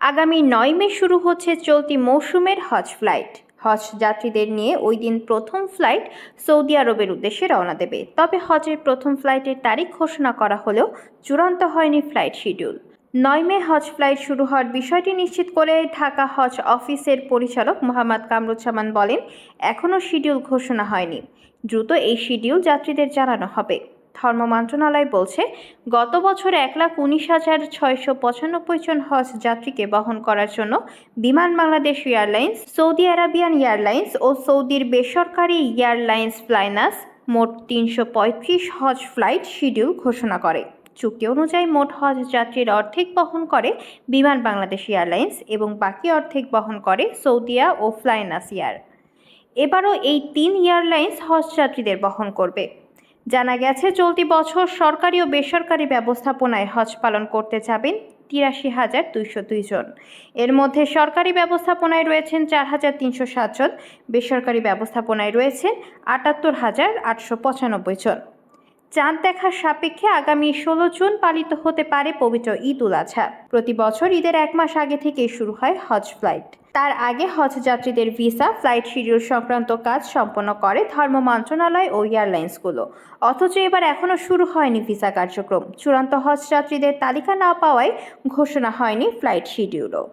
আগামী নয় মে শুরু হচ্ছে চলতি মৌসুমের হজ ফ্লাইট। হজ যাত্রীদের নিয়ে ওই দিন প্রথম ফ্লাইট সৌদি আরবের উদ্দেশ্যে রওনা দেবে। তবে হজের প্রথম ফ্লাইটের তারিখ ঘোষণা করা হলেও চূড়ান্ত হয়নি ফ্লাইট শিডিউল। নয় মে হজ ফ্লাইট শুরু হওয়ার বিষয়টি নিশ্চিত করে ঢাকা হজ অফিসের পরিচালক মোহাম্মদ কামরুজ্জামান বলেন, এখনও শিডিউল ঘোষণা হয়নি। দ্রুত এই শিডিউল যাত্রীদের জানানো হবে। ধর্ম মন্ত্রণালয় বলছে, গত বছর এক লাখ উনিশ হাজার ছয়শো পঁচানব্বই জন হজ যাত্রীকে বহন করার জন্য Biman Bangladesh airlines, Saudi Arabian airlines ও সৌদির বেসরকারি এয়ারলাইন্স ফ্লাইনাস মোট তিনশো পঁয়ত্রিশ হজ ফ্লাইট শিডিউল ঘোষণা করে। চুক্তি অনুযায়ী মোট হজ যাত্রীর অর্ধেক বহন করে বিমান বাংলাদেশ এয়ারলাইন্স এবং বাকি অর্ধেক বহন করে সৌদিয়া ও ফ্লাইনাস এয়ার। এবারও এই তিন এয়ারলাইন্স হজ যাত্রীদের বহন করবে। জানা গেছে, চলতি বছর সরকারি ও বেসরকারি ব্যবস্থাপনায় হজ পালন করতে যাবেন তিরাশি হাজার দুইশো দুই জন। এর মধ্যে সরকারি ব্যবস্থাপনায় রয়েছেন চার হাজার তিনশো সাত জন, বেসরকারি ব্যবস্থাপনায় রয়েছেন আটাত্তর হাজার আটশো পঁচানব্বই জন। চাঁদ দেখার সাপেক্ষে আগামী ষোলো জুন পালিত হতে পারে পবিত্র ঈদ উল আজহা প্রতি বছর ঈদের এক মাস আগে থেকেই শুরু হয় হজ ফ্লাইট। তার আগে হজ যাত্রীদের ভিসা, ফ্লাইট শিডিউল সংক্রান্ত কাজ সম্পন্ন করে ধর্ম মন্ত্রণালয় ও এয়ারলাইন্সগুলো। অথচ এবার এখনও শুরু হয়নি ভিসা কার্যক্রম। চূড়ান্ত হজ যাত্রীদের তালিকা না পাওয়ায় ঘোষণা হয়নি ফ্লাইট শিডিউলও।